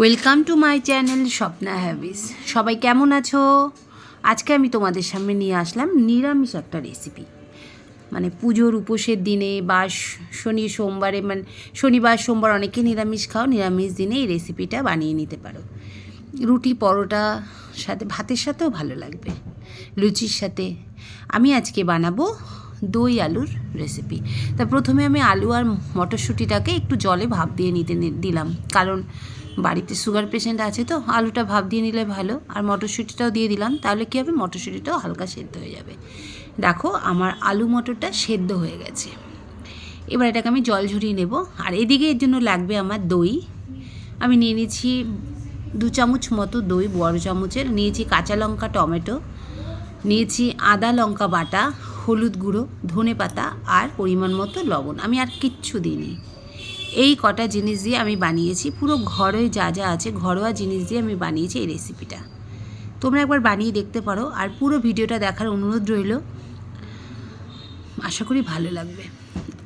Welcome to my channel Swapna হ্যাবিস সবাই কেমন আছো? আজকে আমি তোমাদের সামনে নিয়ে আসলাম নিরামিষ একটা রেসিপি মানে পুজোর উপোসের দিনে বা শনি সোমবারে মানে শনিবার, সোমবার অনেকে নিরামিষ খাও, নিরামিষ দিনে এই রেসিপিটা বানিয়ে নিতে পারো। রুটি, পরোটা, সাথে ভাতের সাথেও ভালো লাগবে, লুচির সাথে। আমি আজকে বানাবো দই আলুর রেসিপি তা প্রথমে আমি আলু আর মটরশুঁটিটাকে একটু জলে ভাপ দিয়ে নিতে দিলাম। কারণ বাড়িতে সুগার পেশেন্ট আছে তো, আলুটা ভাপ দিয়ে নিলে ভালো, আর মটরশুঁটিটাও দিয়ে দিলাম, তাহলে কী হবে? মটরশুঁটিটাও হালকা সেদ্ধ হয়ে যাবে। দেখো, আমার আলু মটরটা সেদ্ধ হয়ে গেছে। এবার এটাকে আমি জল ঝরিয়ে নেব, আর এদিকে এর জন্য লাগবে আমার দই। আমি নিয়ে নিয়েছি দু চামচ মতো দই, বড় চামচের, নিয়েছি কাঁচা লঙ্কা, টমেটো, নিয়েছি আদা লঙ্কা বাটা, হলুদ গুঁড়ো ধনে পাতা আর পরিমাণ মতো লবণ। আমি আর কিচ্ছু দিইনি। এই কটা জিনিস দিয়ে আমি বানিয়েছি। পুরো ঘরে যা যা আছে, ঘরোয়া জিনিস দিয়ে আমি বানিয়েছি এই রেসিপিটা তোমরা একবার বানিয়ে দেখতে পারো আর পুরো ভিডিওটা দেখার অনুরোধ রইল। আশা করি ভালো লাগবে।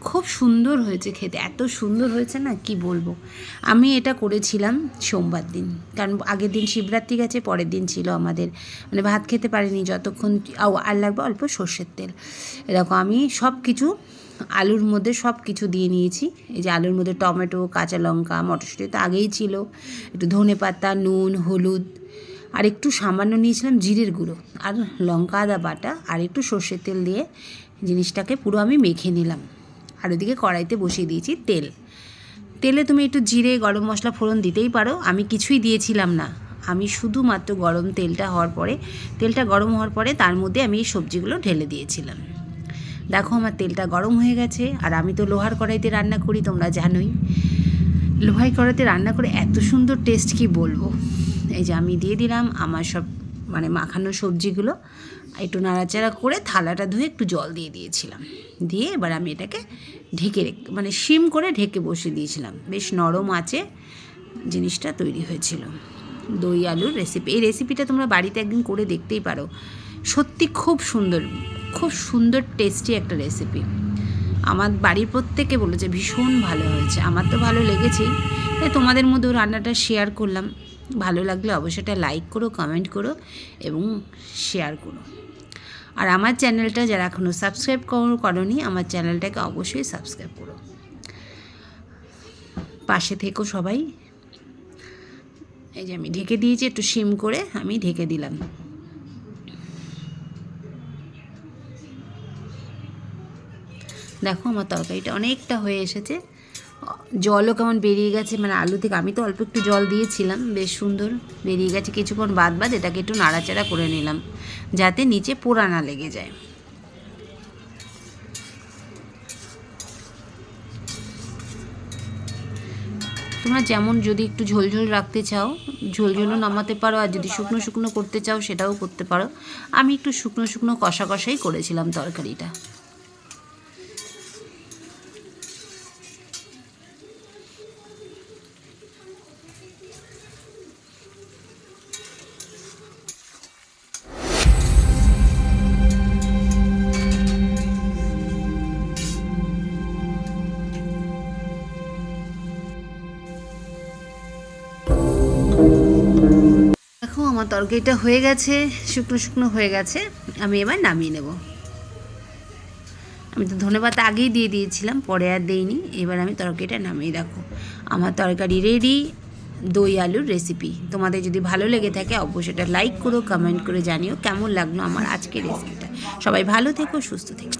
খুব সুন্দর হয়েছে খেতে। এত সুন্দর হয়েছে না, কি বলব? আমি এটা করেছিলাম সোমবার দিন। কারণ আগের দিন শিবরাত্রি গেছে, পরের দিন ছিল আমাদের। মানে ভাত খেতে পারিনি যতক্ষণ আর লাগবে অল্প সর্ষের তেল। এরকম আমি সব কিছু আলুর মধ্যে সব কিছু দিয়ে নিয়েছি। এই যে আলুর মধ্যে টমেটো, কাঁচা লঙ্কা, মটরশুঁটি তো আগেই ছিল। একটু ধনে পাতা, নুন, হলুদ, আর একটু সামান্য নিয়েছিলাম জিরের গুঁড়ো। আর লঙ্কা, আদা, বাটা, আর একটু সর্ষের তেল দিয়ে জিনিসটাকে পুরো আমি মেখে নিলাম। আর ওদিকে কড়াইতে বসিয়ে দিয়েছি তেল। তেলে তুমি একটু জিরে, গরম মশলা, ফোড়ন দিতেই পারো। আমি কিছুই দিয়েছিলাম না। আমি শুধুমাত্র গরম তেলটা হওয়ার পরে, তেলটা গরম হওয়ার পরে তার মধ্যে আমি এই সবজিগুলো ঢেলে দিয়েছিলাম। দেখো আমার তেলটা গরম হয়ে গেছে, আর আমি তো লোহার কড়াইতে রান্না করি, তোমরা জানোই। লোহাই কড়াইতে রান্না করে এত সুন্দর টেস্ট কি বলব? এই যে আমি দিয়ে দিলাম আমার সব মানে মাখানো সবজিগুলো, একটু নাড়াচাড়া করে থালাটা ধুয়ে একটু জল দিয়ে দিয়েছিলাম। দিয়ে এবার আমি এটাকে ঢেকে মানে সিম করে ঢেকে বসিয়ে দিয়েছিলাম। বেশ নরম আছে জিনিসটা তৈরি হয়েছিল। দই, আলুর রেসিপি এই রেসিপিটা তোমরা বাড়িতে একদিন করে দেখতেই পারো। সত্যি খুব সুন্দর। খুব সুন্দর টেস্টি একটা রেসিপি আমার বাড়ির প্রত্যেকে বলেছে, ভীষণ ভালো হয়েছে। আমার তো ভালো লেগেছেই তাই তোমাদের মধ্যেও রান্নাটা শেয়ার করলাম। ভালো লাগলে অবশ্যই এটা লাইক করো কমেন্ট করো এবং শেয়ার করো। আর আমার চ্যানেলটা যারা এখনও সাবস্ক্রাইব করো, করনি, আমার চ্যানেলটাকে অবশ্যই সাবস্ক্রাইব করো। পাশে থেকো সবাই। এই যে আমি ঢেকে দিয়েছি, একটু সিম করে আমি ঢেকে দিলাম। দেখো আমার তরকারিটা অনেকটা হয়ে এসেছে। জলও কেমন বেরিয়ে গেছে মানে আলু থেকে আমি তো অল্প একটু জল দিয়েছিলাম, বেশ সুন্দর বেরিয়ে গেছে। কিছুক্ষণ বাদ বাদ এটাকে একটু নাড়াচাড়া করে নিলাম, যাতে নিচে পোড়া না লেগে যায়। তোমরা যেমন যদি একটু ঝোলঝোল রাখতে চাও ঝোলঝোলও নামাতে পারো, আর যদি শুকনো শুকনো করতে চাও, সেটাও করতে পারো। আমি একটু শুকনো শুকনো কষা কষাই করেছিলাম তরকারিটা। আমার তরকারিটা হয়ে গেছে, শুকনো শুকনো হয়ে গেছে, আমি এবার নামিয়ে নেব। আমি তো ধনেপাতা আগেই দিয়ে দিয়েছিলাম, পরে আর দেইনি, এবার আমি তরকারিটা নামিয়ে রাখো আমার তরকারি রেডি দই আলুর রেসিপি তোমাদের যদি ভালো লেগে থাকে, অবশ্যই এটা লাইক করো কমেন্ট করে জানিও কেমন লাগল আমার আজকের রেসিপিটা সবাই ভালো থেকো, সুস্থ থেকো।